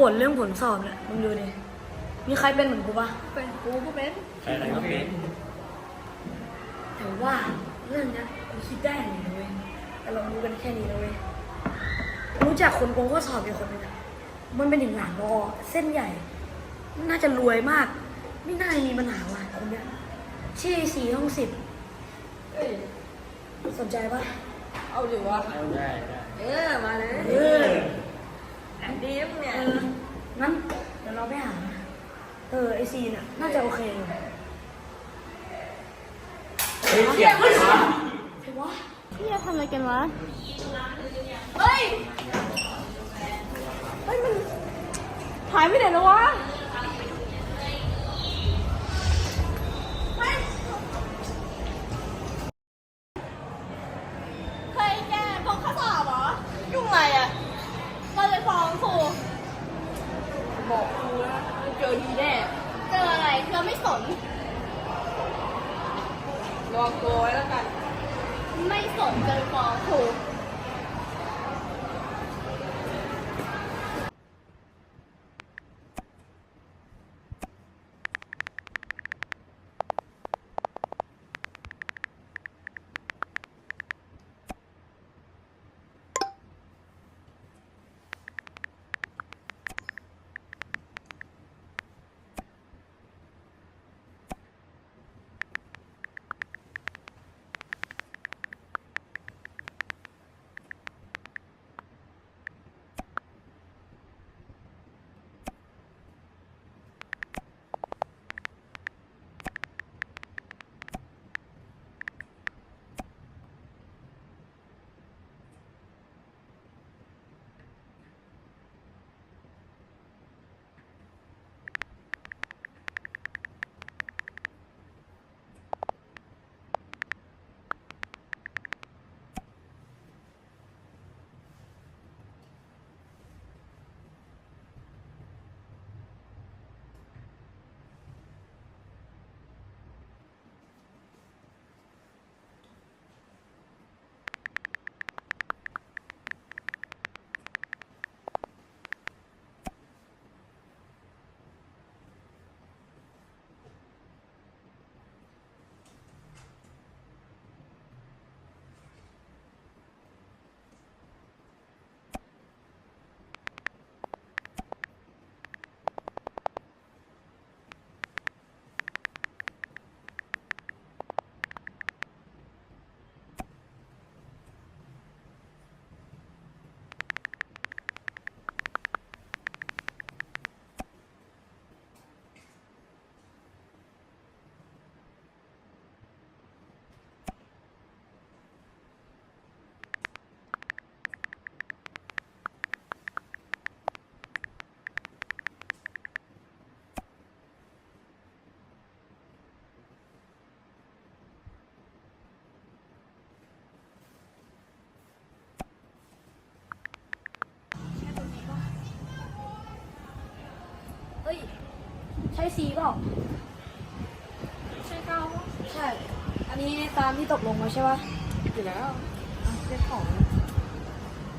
บ่นเรื่องผลสอบเนี่ยมึงดูดิ มีใครเป็นเหมือนกูปะเป็นกูก็เป็นใครๆก็เป็นแต่ว่าเรื่องเนี้ยกูคิดได้เลยนะเว้ยแต่เรารู้กันแค่นี้นะเว้ยรู้จักคนโกงข้อสอบอยู่คนหนึงอะมันเป็นถึงหลานรอเส้นใหญ่ น่าจะรวยมาก ไม่น่ามีปัญหาว่ะคนเนี้ยชื่อสี่ห้องสิบเอ้ยสนใจปะเอาอยู่วะได้ได้ เออมาเลย เออ แอนดี้มึงเนี่ยเอองั้นเดี๋ยวเราไปหา เออไอซีน่ะน่าจะโอเคอยู่เฮ้ยเกียรติวะใช่วะพี่จะทำอะไรกันวะ เฮ้ย เฮ้ยมันหายไปไหนแล้ววะ นระวังตัวไว้แล้วกัน ไม่สนเจอฟ้องค ช่ซีเปล่าใช่เก้าใช่ อันนี้ตามที่ตกลงมาใช่ปะอยู่แล้วเจ้าของ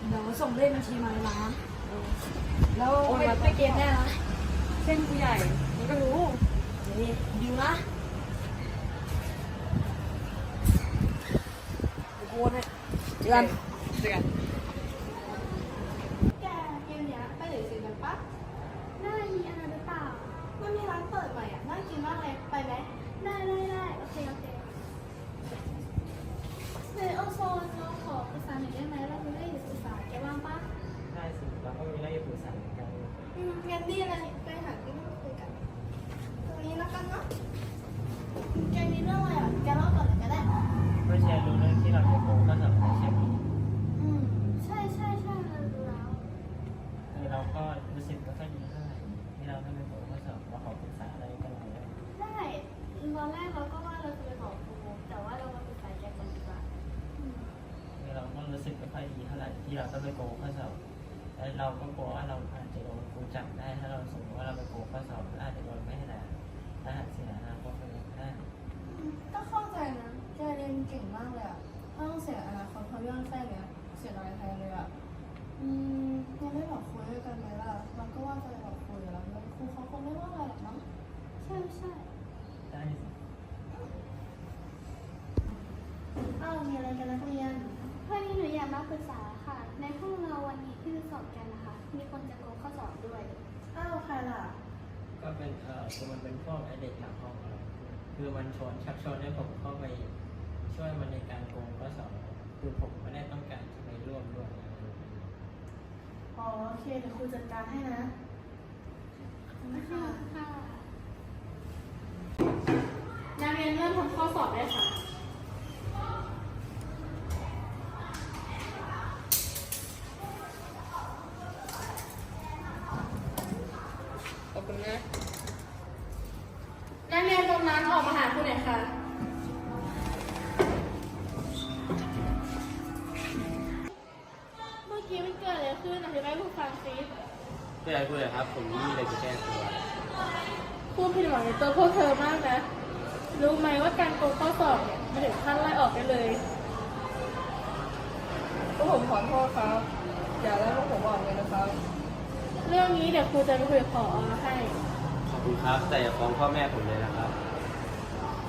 เดี๋ยวส่งเลขบัญชีมาในร้านแล้วโอนไม่มาไม่เกมแน่นะเส้นกูใหญ่มันก็รู้นี่ดิวนะเดี๋ยวกูโอนให้เจอกันเจอกัน แกเย็นเนี้ยไปไหนซื้อกันปะน่ามีอันนั้นหรือเปล่า มันมีร้านเปิดใหม่อะ น่ากินมากเลย ไปไหม ได้ได้ได้โอเคโอเคเนยโอโซนเราขอปรึกษา หน่อยได้ไหมเราไม่ได้อยู่ปรึกษาแกว่างปะได้สิเราก็มีเรื่องจะปรึกษาเหมือนกันอืมงั้นดีเลยไปหาที่นั่งคุยกัน ตรงนี้แล้วกันเนาะแกมีเรื่องอะไรอะแกเล่าก่อนเลยก็ได้ เพื่อแชร์รู้เรื่องที่เราจะโกงก็สำคัญใช่ไหมอืมใช่ใช่ใช่เรารู้แล้ว คือเราก็รู้สึกไม่ค่อยดีเท่าไหร่ที่เราไม่ไปโกงข้อสอบเราขอปรึกษาอะไรกันหน่อยได้ไหมได้ตอนแรกเราก็ว่าเราจะไปบอกครู ท่าไหร่ที่เราต้องไปโกงข้อสอบแล้วเราก็กลัวว่าเราอาจจะโดนครูจับได้ ถ้าเราสมมติว่าเราไปโกงข้อสอบอาจจะโดนไม่ให้ด่าถ้าหากเสียอนาคตไปเลยก็ได้ก็เข้าใจนะแกเรียนเก่งมากเลยอะถ้าต้องเสียอนาคตเพราะเรื่องแค่เนี้ยเสียดายแทนเลยอะออืมงั้นได้แบบคุยด้วยกันไหมล่ะเราก็ว่าจะแบบคุยแล้วแล้วครูเขาคงไม่ว่าอะไรหรอกมั้งใช่ใช่ได้สิอ้าวมีอะไรกันนักเรียนพอดี หนูอยากมาปรึกษาค่ะ ในห้องเราวันนี้ที่จะสอบกันนะคะ มีคนจะโกงข้อสอบด้วย อ้าวใครล่ะ ก็เป็นเออคือมันเป็นพวกไอเด็กหลังห้องครับคือมันชวนชักชวนให้ผมเข้าไปช่วยมันในการโกงข้อสอบคือผมไม่ได้ต้องการจะไปร่วมด้วยอะไรแบบนี้อ๋อโอเคเดี๋ยวครูจัดการให้นะค่ะค่ะ นักเรียนเริ่มทำข้อสอบได้ค่ะ ขอบคุณนะ นักเรียนตรงนั้นออกมาหาครูหน่อยค่ะ เมื่อกี้มันเกิดอะไรขึ้นอธิบายให้ครูฟังซิไม่เป็นไรคุณเลยครับ ผมมีอะไรจะแก้ตัวครูผิดหวังในตัวพวกเธอมากนะ รู้ไหมว่าการโกงข้อสอบเนี่ยมันถึงขั้นไล่ออกได้เลยก็ผมขอโทษครับ อย่าไล่พวกผมออกเลยนะครับ เรื่องนี้เดี๋ยวครูจะไปคุยกับผอให้ ขอบคุณครับ แต่อย่าฟ้องพ่อแม่ผมเลยนะครับ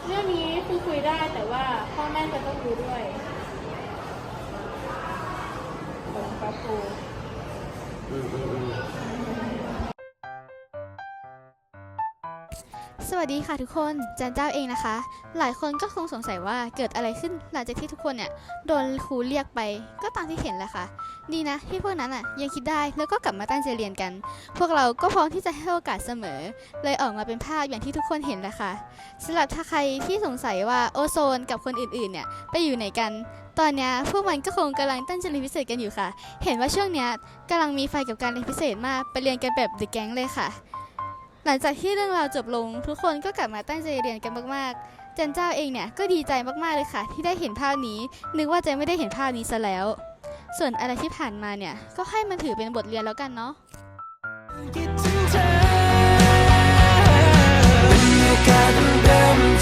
เรื่องนี้คือคุยได้แต่ว่าพ่อแม่จะต้องรู้ด้วยผมครับครูสวัสดีค่ะทุกคนจันเจ้าเองนะคะ หลายคนก็คงสงสัยว่าเกิดอะไรขึ้นหลังจากที่ทุกคนเนี่ยโดนครูเรียกไปก็ตามที่เห็นแหละค่ะ ดีนะที่พวกนั้นอะยังคิดได้แล้วก็กลับมาตั้งใจเรียนกัน พวกเราก็พร้อมที่จะให้โอกาสเสมอ เลยออกมาเป็นภาพอย่างที่ทุกคนเห็นแหละค่ะสำหรับถ้าใครที่สงสัยว่าโอโซนกับคนอื่นๆเนี่ยไปอยู่ไหนกัน ตอนเนี้ยพวกมันก็คงกำลังตั้งใจเรียนพิเศษกันอยู่ค่ะ เห็นว่าช่วงเนี้ยกำลังมีไฟกับการเรียนพิเศษมากไปเรียนกันแบบเดอะแก๊งเลยค่ะ หลังจากที่เรื่องราวจบลง ทุกคนก็กลับมาตั้งใจเรียนกันมากๆจันเจ้าเองเนี่ยก็ดีใจมากๆเลยค่ะ ที่ได้เห็นภาพนี้ นึกว่าจะไม่ได้เห็นภาพนี้ซะแล้ว ส่วนอะไรที่ผ่านมาเนี่ย ก็ให้มันถือเป็นบทเรียนแล้วกันเนาะ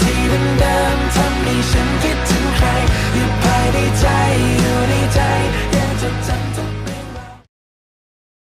ที่ดำๆทำให้ฉันคิดถึงใครอยู่ภายในใจ